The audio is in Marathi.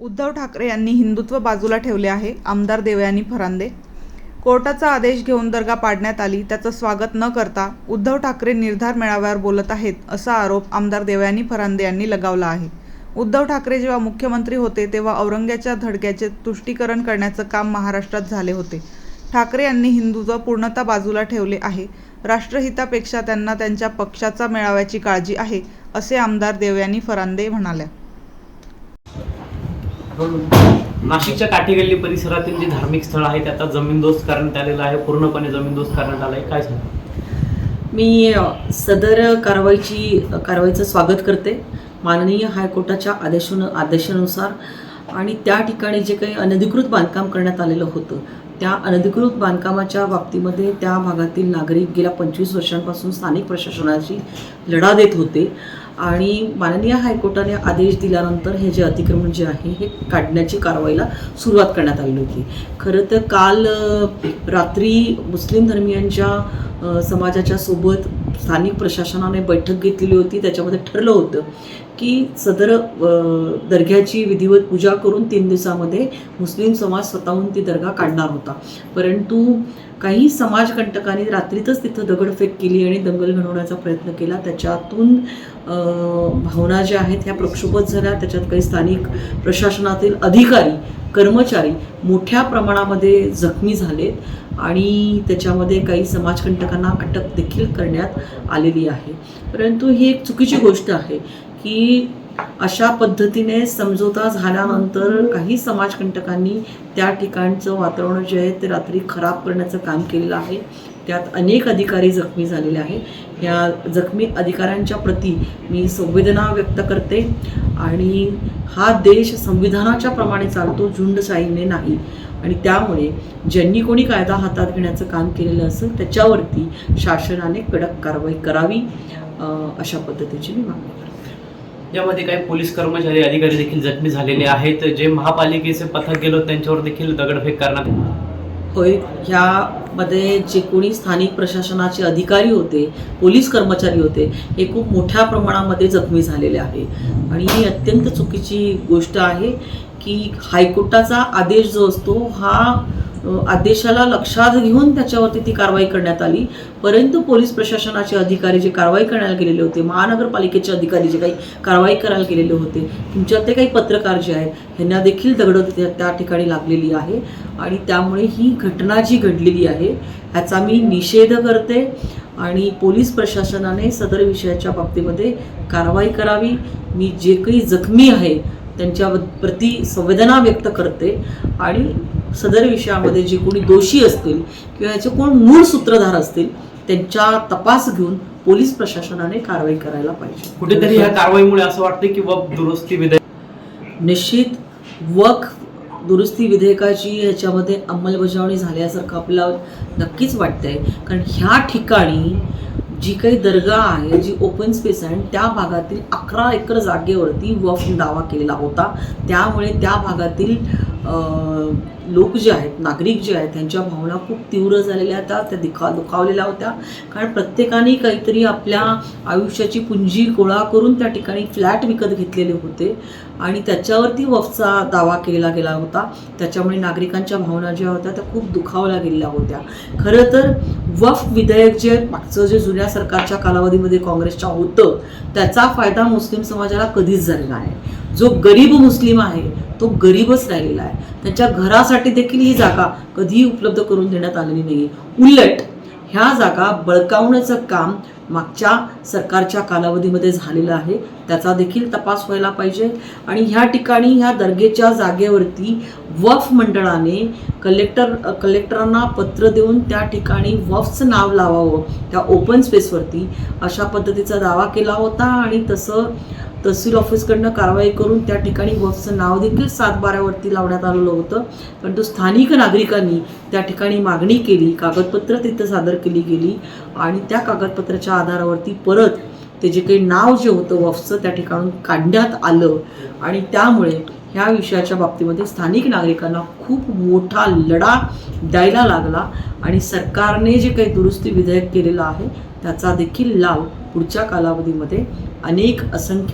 उद्धव ठाकरे यांनी हिंदुत्व बाजूला ठेवले आहे आमदार देवयानी फरांदे. कोर्टाचा आदेश घेऊन दर्गा पाडण्यात आली त्याचं स्वागत न करता उद्धव ठाकरे निर्धार मेळाव्यावर बोलत आहेत असा आरोप आमदार देवयानी फरांदे यांनी लगावला आहे. उद्धव ठाकरे जेव्हा मुख्यमंत्री होते तेव्हा औरंग्याच्या धडक्याचे तुष्टीकरण करण्याचं काम महाराष्ट्रात झाले होते. ठाकरे यांनी हिंदुत्व पूर्णतः बाजूला ठेवले आहे. राष्ट्रहितापेक्षा त्यांना त्यांच्या पक्षाचा मेळाव्याची काळजी आहे असे आमदार देवयानी फरांदे म्हणाल्या. नाशिकच्या काठीगल्ली परिसरातील जे धार्मिक स्थळ आहे ते आता जमीनदोस्त करण्यात आलेलं आहे पूर्णपणे जमीनदोस्त करण्यात आलं आहे. काय झालं मी सदर कारवाईची कारवाईचं स्वागत करते. माननीय हायकोर्टाच्या आदेशानु आदेशानुसार आणि त्या ठिकाणी जे काही अनधिकृत बांधकाम करण्यात आलेलं होतं त्या अनधिकृत बांधकामाच्या बाबतीमध्ये त्या भागातील नागरिक गेल्या पंचवीस वर्षांपासून स्थानिक प्रशासनाशी लढा देत होते. आणि माननीय हायकोर्टाने आदेश दिल्यानंतर हे जे अतिक्रमण जे आहे हे काढण्याची कारवाईला सुरुवात करण्यात आली होती. खरं तर काल रात्री मुस्लिम धर्मियांच्या समाजाच्या सोबत स्थानिक प्रशासनाने बैठक घेतलेली होती. त्याच्यामध्ये ठरलं होतं की सदर दर्ग्याची विधिवत पूजा करून तीन दिवसामध्ये मुस्लिम समाज स्वतःहून ती दर्गा काढणार होता. परंतु काही समाजकंटकांनी रात्रीतच तिथं दगडफेक केली आणि दंगल घडवण्याचा प्रयत्न केला. त्याच्यातून भावना ज्या आहेत ह्या प्रक्षोभत झाल्या. त्याच्यात काही स्थानिक प्रशासनातील अधिकारी कर्मचारी मोठ्या प्रमाणामध्ये जखमी झालेत आणि त्याच्यामध्ये काही समाजकंटकांना अटक देखील करण्यात आलेली आहे. परंतु ही एक चुकीची गोष्ट आहे. की अशा पद्धतीने समझोता झाल्यानंतर काही समाजकंटकांनी त्या ठिकाणचं वातावरण जे आहे ते रात्री खराब करण्याचं काम केलेलं आहे. त्यात अनेक अधिकारी जखमी झालेले आहे या जखमी अधिकाऱ्यांच्या प्रती मी संवेदना व्यक्त करते आणि हा देश संविधानाच्या प्रमाणे चालतो झुंडशाहीने नाही. आणि त्यामुळे ज्यांनी कोणी कायदा हातात घेण्याचं काम केलेलं असेल त्याच्यावरती शासनाने कडक कारवाई करावी अशा पद्धतीची मी मागणी करते. यामध्ये काही पोलीस कर्मचारी अधिकारी देखील जखमी झालेले आहेत. जे महापालिकेचे पथक गेलो त्यांच्यावर देखील दगडफेक करण्यात होय ह्यामध्ये जे कोणी स्थानिक प्रशासनाचे अधिकारी होते पोलीस कर्मचारी होते हे खूप मोठ्या प्रमाणामध्ये जखमी झालेले आहे. आणि ही अत्यंत चुकीची गोष्ट आहे की हायकोर्टाचा आदेश जो असतो हा आदेशाला लक्षात घेऊन त्याच्यावरती ती कारवाई करण्यात आली. परंतु पोलीस प्रशासनाचे अधिकारी जे कारवाई करायला गेलेले होते महानगरपालिकेचे अधिकारी जे काही कारवाई करायला गेलेले होते तुमच्यातले काही पत्रकार जे आहेत ह्यांना देखील दगड त्या ठिकाणी लागलेली आहे. आणि त्यामुळे ही घटना जी घडलेली आहे ह्याचा मी निषेध करते आणि पोलीस प्रशासनाने सदर विषयाच्या बाबतीमध्ये कारवाई करावी. मी जे काही जखमी आहे त्यांच्या प्रती संवेदना व्यक्त करते आणि सदर विषयामध्ये जे कोणी दोषी असतील किंवा याचे कोण मूळ सूत्रधार असतील त्यांच्या तपास घेऊन पोलीस प्रशासनाने कारवाई करायला पाहिजे. कुठेतरी ह्या कारवाईमुळे असं वाटतं की व दुरुस्ती विधेयक निश्चित वक दुरुस्ती विधेयकाची ह्याच्यामध्ये अंमलबजावणी झाल्यासारखं आपल्याला नक्कीच वाटतंय. कारण ह्या ठिकाणी जी काही दर्गा आहे जी ओपन स्पेस आहे त्या भागातील अकरा एकर जागेवरती वफ दावा केलेला होता. त्यामुळे त्या भागातील लोक जे आहेत नागरिक जे आहेत त्यांच्या भावना खूप तीव्र झालेल्या होत्या त्या दिखा दुखावलेल्या होत्या. कारण प्रत्येकाने काहीतरी आपल्या आयुष्याची पुंजी गोळा करून त्या ठिकाणी फ्लॅट विकत घेतलेले होते. आणि त्याच्यावरती वफचा दावा केला गेला होता. त्याच्यामुळे नागरिकांच्या भावना ज्या होत्या त्या खूप दुखावल्या गेलेल्या होत्या. खरं तर वफ विधेयक जे मागचं जे जुन्या सरकारच्या कालावधीमध्ये काँग्रेसच्या होतं त्याचा फायदा मुस्लिम समाजाला कधीच झालेला आहे जो गरीब मुस्लिम आहे तो गरीबच राहिलेला आहे. त्यांच्या घरासाठी देखील ही जागा कधीही उपलब्ध करून देण्यात आलेली नाही उलट ह्या जागा बळकावण्याचं काम मागच्या सरकारच्या कालावधीमध्ये झालेलं आहे. त्याचा देखील तपास व्हायला पाहिजे. आणि ह्या ठिकाणी ह्या दर्गेच्या जागेवरती वफ मंडळाने कलेक्टर कलेक्टरांना पत्र देऊन त्या ठिकाणी वफचं नाव लावावं. त्या ओपन स्पेसवरती अशा पद्धतीचा दावा केला होता आणि तसं तहसील ऑफिसकडनं कारवाई करून त्या ठिकाणी बसचं नाव देखील सातबाऱ्यावरती लावण्यात आलेलं होतं. परंतु स्थानिक नागरिकांनी त्या ठिकाणी मागणी केली कागदपत्र तिथं सादर केली गेली आणि त्या कागदपत्राच्या आधारावरती परत ते जे काही नाव जे होतं वफचं त्या ठिकाणून काढण्यात आलं आणि त्यामुळे ह्या विषयाच्या बाबतीमध्ये स्थानिक नागरिकांना खूप मोठा लढा द्यायला लागला आणि सरकारने जे काही दुरुस्ती विधेयक केलेलं आहे त्याचा देखील लाभ पुढच्या कालावधीमध्ये अनेक असंख्य